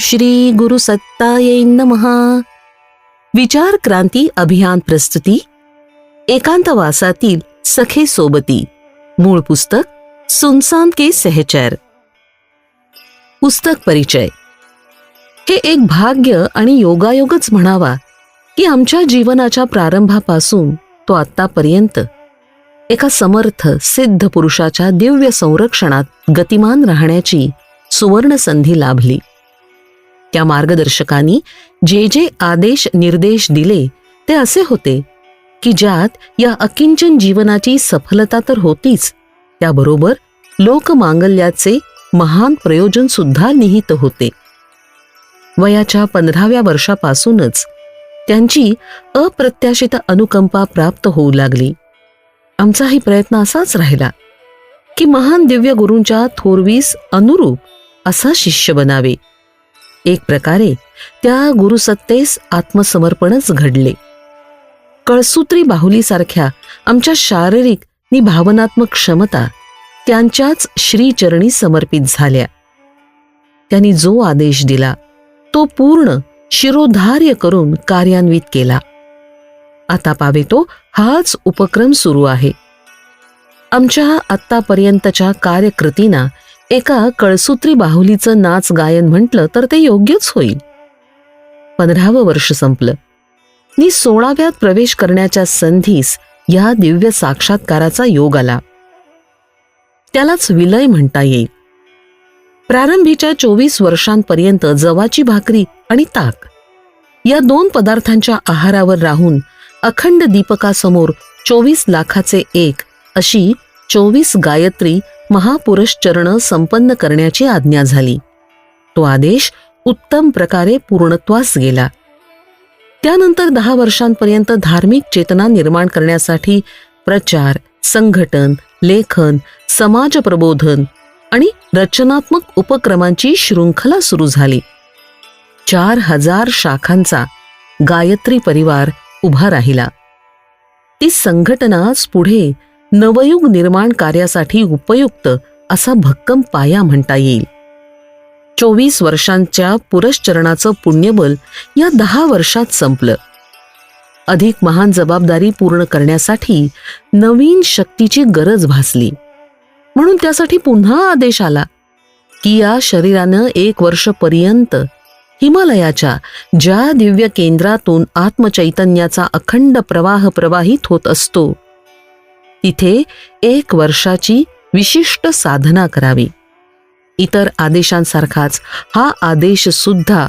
श्री गुरु सत्तायै नमः। विचार क्रांती अभियान प्रस्तुती। एकांतवासातील सखे सोबती। मूळ पुस्तक सुनसान के सहचर। पुस्तक परिचय। हे एक भाग्य आणि योगायोगच म्हणावा की आमच्या जीवनाच्या प्रारंभापासून तो आत्तापर्यंत एका समर्थ सिद्ध पुरुषाच्या दिव्य संरक्षणात गतिमान राहण्याची सुवर्ण संधी लाभली. त्या मार्गदर्शकांनी जे जे आदेश निर्देश दिले ते असे होते की ज्यात या अकिंचन जीवनाची सफलता तर होतीच त्याबरोबर लोकमांगल्याचे महान प्रयोजन सुद्धा निहित होते. वयाच्या पंधराव्या वर्षापासूनच त्यांची अप्रत्याशित अनुकंपा प्राप्त होऊ लागली. आमचाही प्रयत्न असाच राहिला की महान दिव्य गुरूंच्या थोरवीस अनुरूप असा शिष्य बनावे. एक प्रकारे त्या गुरुसत्तेस आत्मसमर्पणच घडले. कळसूत्री बाहुलीसारख्या आमच्या शारीरिक नि भावनात्मक क्षमता त्यांच्याच श्रीचरणी समर्पित झाल्या. त्यांनी जो आदेश दिला तो पूर्ण शिरोधार्य करून कार्यान्वित केला. आता पावे तो हाच उपक्रम सुरू आहे. आमच्या आत्तापर्यंतच्या कार्यकृतींना एका कळसूत्री बाहुलीचं नाच गायन म्हटलं तर ते योग्यच होईल. पंधरावं वर्ष संपलं. मी सोळाव्यात प्रवेश करण्याच्या संधीस या दिव्य साक्षात्काराचा योग आला. त्यालाच विलय म्हणता येईल. प्रारंभीच्या चोवीस वर्षांपर्यंत जवाची भाकरी आणि ताक या दोन पदार्थांच्या आहारावर राहून अखंड दीपकासमोर चोवीस लाखाचे एक अशी चोवीस गायत्री महापुरश्चरण संपन्न करण्याची आज्ञा झाली. तो आदेश उत्तम प्रकारे पूर्णत्वास गेला. त्यानंतर दहा वर्षांपर्यंत धार्मिक चेतना निर्माण करण्यासाठी प्रचार संघटन लेखन समाज प्रबोधन आणि रचनात्मक उपक्रमांची शृंखला सुरू झाली. चार हजार शाखांचा गायत्री परिवार उभा राहिला. ती संघटनाच पुढे नवयुग निर्माण कार्यासाठी उपयुक्त असा भक्कम पाया म्हणता येईल. चोवीस वर्षांच्या पुरश्चरणाचं पुण्यबल या दहा वर्षात संपलं. अधिक महान जबाबदारी पूर्ण करण्यासाठी नवीन शक्तीची गरज भासली. म्हणून त्यासाठी पुन्हा आदेश आला की या शरीरानं एक वर्षपर्यंत हिमालयाच्या ज्या दिव्य केंद्रातून आत्मचैतन्याचा अखंड प्रवाह प्रवाहित होत असतो तिथे एक वर्षाची विशिष्ट साधना करावी. इतर आदेशांसारखाच हा आदेश सुद्धा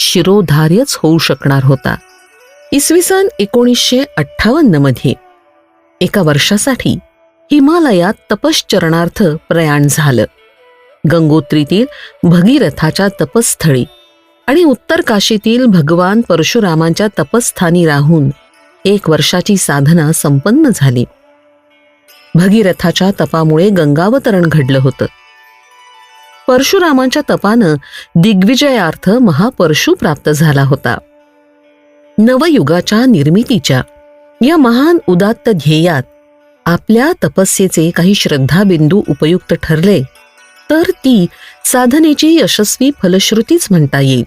शिरोधार्यच होऊ शकणार होता. इसवी सन एकोणीसशे अठ्ठावन्नमध्ये एका वर्षासाठी हिमालयात तपश्चरणार्थ प्रयाण झालं. गंगोत्रीतील भगीरथाच्या तपस्थळी आणि उत्तर काशीतील भगवान परशुरामांच्या तपस्थानी राहून एक वर्षाची साधना संपन्न झाली. भगीरथाच्या तपामुळे गंगावतरण घडलं होतं. परशुरामांच्या तपानं दिग्विजयार्थ महापरशु प्राप्त झाला होता. नवयुगाच्या निर्मितीच्या या महान उदात्त ध्येयात आपल्या तपस्येचे काही श्रद्धाबिंदू उपयुक्त ठरले तर ती साधनेची यशस्वी फलश्रुतीच म्हणता येईल.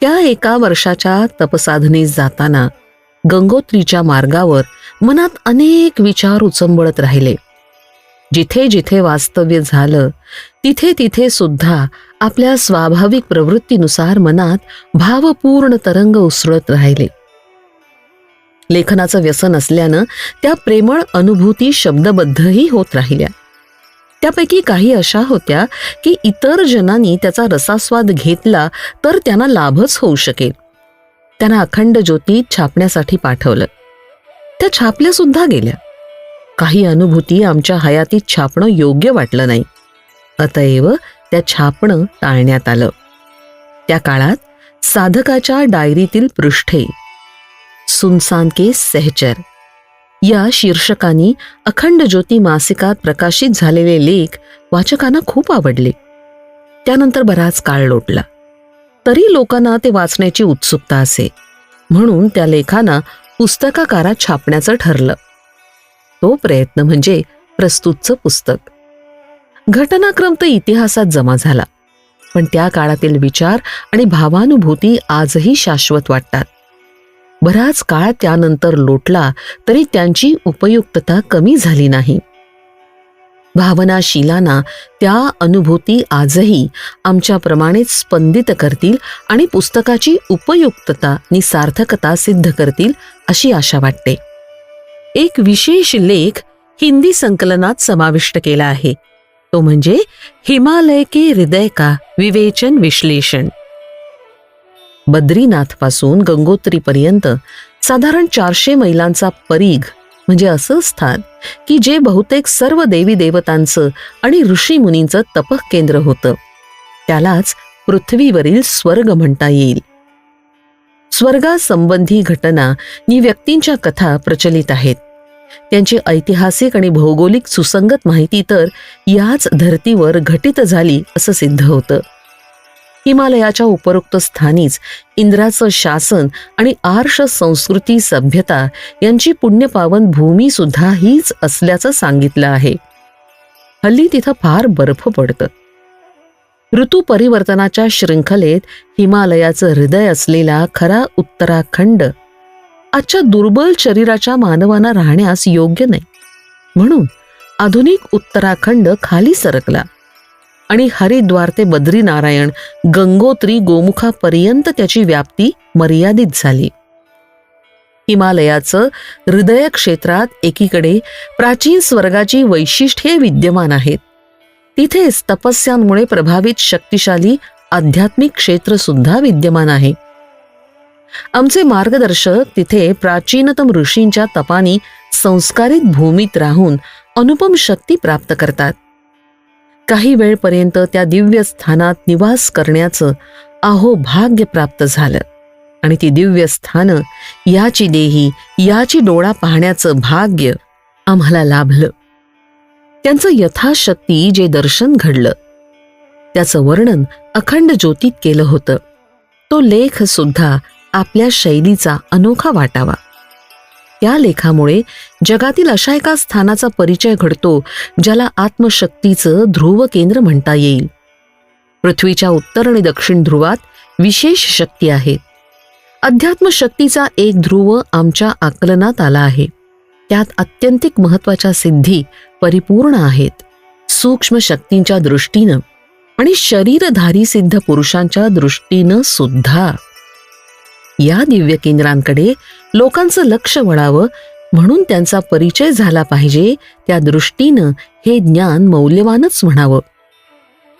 त्या एका वर्षाच्या तपसाधनेस जाताना गंगोत्रीच्या मार्गावर मनात अनेक विचार उचंबळत राहिले. जिथे जिथे वास्तव्य झालं तिथे तिथे सुद्धा आपल्या स्वाभाविक प्रवृत्तीनुसार मनात भावपूर्ण तरंग उसळत राहिले. लेखनाचं व्यसन असल्यानं त्या प्रेमळ अनुभूती शब्दबद्धही होत राहिल्या. त्यापैकी काही अशा होत्या की इतर जनांनी त्याचा रसास्वाद घेतला तर त्यांना लाभच होऊ शकेल. त्यांना अखंड ज्योतीत छापण्यासाठी पाठवलं. त्या छापल्या सुद्धा गेल्या. काही अनुभूती आमच्या हयातीत छापणं योग्य वाटलं नाही. अतएव त्या छापणं टाळण्यात आलं. त्या काळात साधकाच्या डायरीतील पृष्ठे सुनसान के सहचर या शीर्षकानी अखंड ज्योती मासिकात प्रकाशित झालेले लेख वाचकांना खूप आवडले. त्यानंतर बराच काळ लोटला. तरी लोकांना ते वाचण्याची उत्सुकता असे. म्हणून त्या लेखांना पुस्तकाकारात छापण्याचं ठरलं. तो प्रयत्न म्हणजे प्रस्तुतचं पुस्तक. घटनाक्रम तर इतिहासात जमा झाला. पण त्या काळातील विचार आणि भावानुभूती आजही शाश्वत वाटतात. बराच काळ त्यानंतर लोटला तरी त्यांची उपयुक्तता कमी झाली नाही. भावनाशीलांना त्या अनुभूती आजही आमच्याप्रमाणेच स्पंदित करतील आणि पुस्तकाची उपयुक्तता आणि सार्थकता सिद्ध करतील अशी आशा वाटते. एक विशेष लेख हिंदी संकलनात समाविष्ट केला आहे. तो म्हणजे हिमालय के हृदय का विवेचन विश्लेषण. बद्रीनाथपासून गंगोत्रीपर्यंत साधारण चारशे मैलांचा परीघ म्हणजे असं स्थान की जे बहुतेक सर्व देवी देवतांचं आणि ऋषी मुनींचं तपक केंद्र होतं. त्यालाच पृथ्वीवरील स्वर्ग म्हणता येईल. स्वर्गासंबंधी घटना नि व्यक्तींच्या कथा प्रचलित आहेत. त्यांची ऐतिहासिक आणि भौगोलिक सुसंगत माहिती तर याच धर्तीवर घटित झाली असं सिद्ध होतं. हिमालयाच्या उपरोक्त स्थानीच इंद्राचं शासन आणि आर्ष संस्कृती सभ्यता यांची पुण्यपावन भूमी सुद्धा हीच असल्याचं सांगितलं आहे. हल्ली तिथं फार बर्फ पडतं. ऋतू परिवर्तनाच्या शृंखलेत हिमालयाचं हृदय असलेला खरा उत्तराखंड आजच्या दुर्बल शरीराच्या मानवांना राहण्यास योग्य नाही. म्हणून आधुनिक उत्तराखंड खाली सरकला. आणि हरिद्वार ते बद्रीनारायण गंगोत्री गोमुखापर्यंत त्याची व्याप्ती मर्यादित झाली. हिमालयाचं हृदय क्षेत्रात एकीकडे प्राचीन स्वर्गाची वैशिष्ट्ये विद्यमान आहेत. तिथेच तपस्यांमुळे प्रभावित शक्तिशाली आध्यात्मिक क्षेत्र सुद्धा विद्यमान आहे. आमचे मार्गदर्शक तिथे प्राचीनतम ऋषींच्या तपानी संस्कारित भूमीत राहून अनुपम शक्ती प्राप्त करतात. काही वेळपर्यंत त्या दिव्य स्थानात निवास करण्याचं आहो भाग्य प्राप्त झालं. आणि ती दिव्य स्थानं याची देही याची डोळा पाहण्याचं भाग्य आम्हाला लाभलं. त्यांचं यथाशक्ती जे दर्शन घडलं. त्याचं वर्णन अखंड ज्योतीत केलं होतं. तो लेख सुद्धा आपल्या शैलीचा अनोखा वाटावा. त्या लेखामुळे जगातील अशा एका स्थानाचा परिचय घडतो ज्याला आत्मशक्तीचं ध्रुव केंद्र म्हणता येईल. पृथ्वीच्या उत्तर आणि दक्षिण ध्रुवात विशेष शक्ती आहेत अध्यात्म शक्तीचा एक ध्रुव आमच्या आकलनात आला आहे. त्यात अत्यंतिक महत्त्वाच्या सिद्धी परिपूर्ण आहेत. सूक्ष्म शक्तींच्या दृष्टीनं आणि शरीरधारी सिद्ध पुरुषांच्या दृष्टीनं सुद्धा. या दिव्य केंद्रांकडे लोकांचं लक्ष वळावं म्हणून त्यांचा परिचय झाला पाहिजे त्या दृष्टीनं हे ज्ञान मौल्यवानच म्हणावं.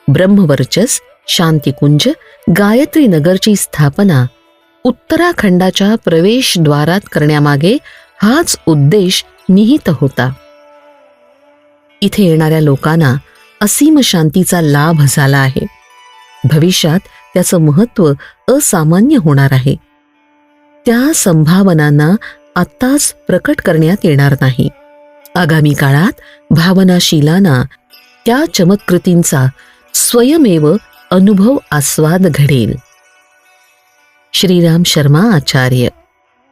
ब्रह्मवर्चस शांतिकुंज गायत्री नगरची स्थापना उत्तराखंडाच्या प्रवेशद्वारात करण्यामागे हाच उद्देश निहित होता. इथे येणाऱ्या लोकांना असीम शांतीचा लाभ झाला आहे. भविष्यात त्याचं महत्त्व असामान्य होणार आहे. त्या संभावनांना आत्ताच प्रकट करण्यात येणार नाही. आगामी काळात भावनाशीलांना त्या चमत्कृतींचा स्वयमेव अनुभव आस्वाद घडेल. श्रीराम शर्मा आचार्य